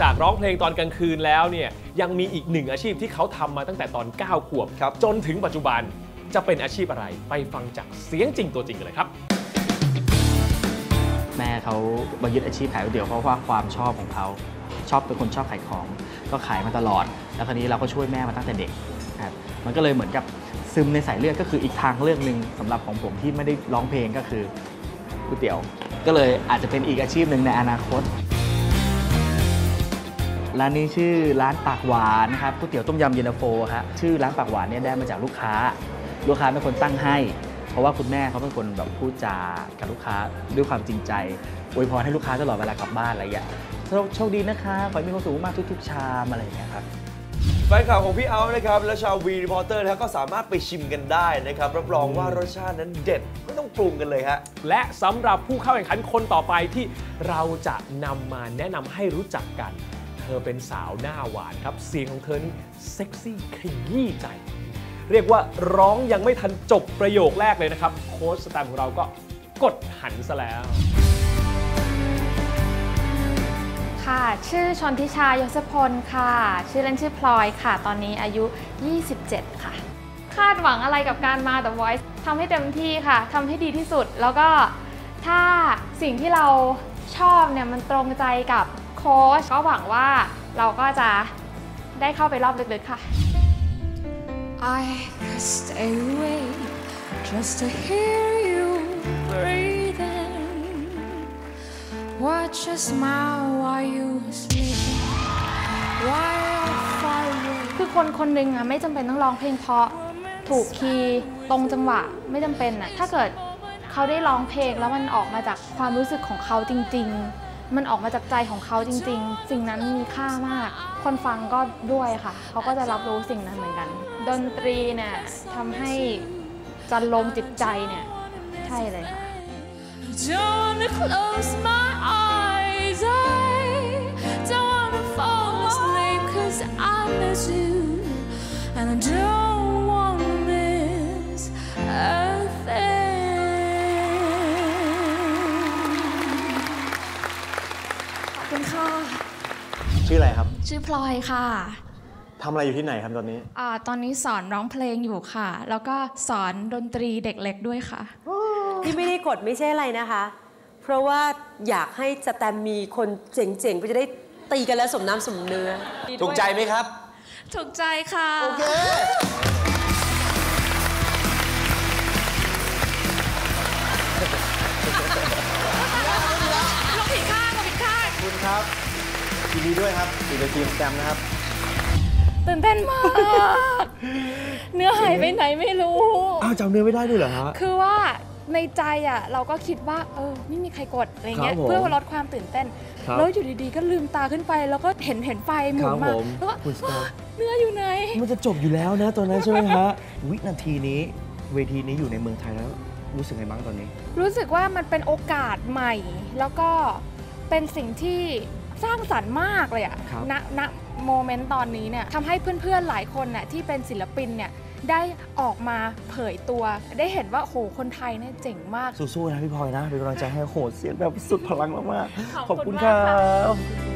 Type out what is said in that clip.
จากร้องเพลงตอนกลางคืนแล้วเนี่ยยังมีอีกหนึ่งอาชีพที่เขาทำมาตั้งแต่ตอน 9 ขวบครับจนถึงปัจจุบันจะเป็นอาชีพอะไร ไปฟังจากเสียงจริงตัวจริงกันเลยครับ แม่เขามายึดอาชีพขายก๋วยเตี๋ยวเพราะว่าความชอบของเขาชอบเป็นคนชอบขายของ ก็ขายมาตลอด แล้วคราวนี้เราก็ช่วยแม่มาตั้งแต่เด็กครับมันก็เลยเหมือนกับซึมในสายเลือดก็คืออีกทางเลือกหนึ่งสำหรับของผมที่ไม่ได้ร้องเพลงก็คือก๋วยเตี๋ยว ก็เลยอาจจะเป็นอีกอาชีพหนึ่งในอนาคต ร้านนี้ชื่อร้านปากหวานนะครับก๋วยเตี๋ยวต้มยำเย็นตาโฟฮะชื่อร้านปากหวานเนี่ยได้มาจากลูกค้า ลูกค้าเป็นคนตั้งให้ เพราะว่าคุณแม่เขาเป็นคนแบบพูดจากับลูกค้าด้วยความจริงใจอวยพรให้ลูกค้าตลอดเวลากลับบ้านอะไรอย่างเงี้ยโชคโชคดีนะคะขอให้มีความสุขมากทุก ๆ ชามอะไรอย่างเงี้ยครับแฟนคลับของพี่เอานะครับ และชาววีรีพอร์เตอร์นะครับก็สามารถไปชิมกันได้นะครับ รับรองว่ารสชาตินั้นเด็ด ไม่ต้องปรุงกันเลยฮะ และสำหรับผู้เข้าแข่งขันคนต่อไปที่เราจะนำมาแนะนำให้รู้จักกันเธอเป็นสาวหน้าหวานครับ เสียงของเธอนี่เซ็กซี่ขยี้ใจ เรียกว่าร้องยังไม่ทันจบประโยคแรกเลยนะครับ โค้ชสแตมของเราก็กดหันซะแล้ว ค่ะ ชื่อชนทิชายศพลค่ะ ชื่อเล่นชื่อพลอยค่ะ ตอนนี้อายุ 27 ค่ะ คาดหวังอะไรกับการมา The Voice ทำให้เต็มที่ค่ะทำให้ดีที่สุดแล้วก็ถ้าสิ่งที่เราชอบเนี่ยมันตรงใจกับ โค้ชก็หวังว่าเราก็จะได้เข้าไปรอบลึกๆค่ะ I could stay awake just to hear you breathing. Watch your smile while you were sleeping. While you're far away. คือคนคนหนึ่งอะไม่จำเป็นต้องร้องเพลงเพราะถูกคีย์ตรงจังหวะไม่จำเป็นอะถ้าเกิดเขาได้ร้องเพลงแล้วมันออกมาจากความรู้สึกของเขาจริง ๆ มันออกมาจากใจของเขาจริง ๆ สิ่งนั้นมีค่ามาก คนฟังก็ด้วยค่ะ เขาก็จะรับรู้สิ่งนั้นเหมือนกัน ดนตรีเนี่ยทำให้จันลงจิตใจเนี่ย ใช่เลยค่ะ Don't close my eyes. I don't wanna fall asleep 'cause I miss you. คุณค่ะ ชื่ออะไรครับ ชื่อพลอยค่ะทำอะไรอยู่ที่ไหนครับตอนนี้อาตอนนี้สอนร้องเพลงอยู่ค่ะ แล้วก็สอนดนตรีเด็กเล็กด้วยค่ะ ที่ไม่ได้กดไม่ใช่อะไรนะคะ เพราะว่าอยากให้สแตมมีคนเจ๋งๆเพื่อจะได้ตีกันแล้วสมน้ำสมเนื้อ ถูกใจไหมครับ ถูกใจค่ะ โอเค ยินดีด้วยครับอยู่ในทีมแซมนะครับ ตื่นเต้นมาก เนื้อหายไปไหนไม่รู้ อ้าวจำเนื้อไม่ได้ด้วยเหรอฮะ คือว่าในใจอะเราก็คิดว่าเออไม่มีใครกดอะไรเงี้ยครับผมเพื่อลดความตื่นเต้นครับแล้วอยู่ดีๆ ก็ลืมตาขึ้นไป แล้วก็เห็นเห็นไฟหมุนครับมาผมแล้วก็คุณสตาร์ เนื้ออยู่ไหน มันจะจบอยู่แล้วนะตอนนั้นใช่ไหมฮะ วินาทีนี้เวทีนี้อยู่ในเมืองไทยแล้ว รู้สึกไงบ้างตอนนี้ รู้สึกว่ามันเป็นโอกาสใหม่ แล้วก็เป็นสิ่งที่ สร้างสรรค์มากเลยอะครับ ณณโมเมนต์ตอนนี้เนี่ยทำให้เพื่อนๆหลายคนน่ะที่เป็นศิลปินเนี่ยได้ออกมาเผยตัว ได้เห็นว่าโหคนไทยเนี่ยเจ๋งมาก สู้ๆนะพี่พลอยนะเป็นกำลังใจให้โหดเสียงแบบสุดพลังมากๆขอบขอบคุคุณณคมากรัค่ะบ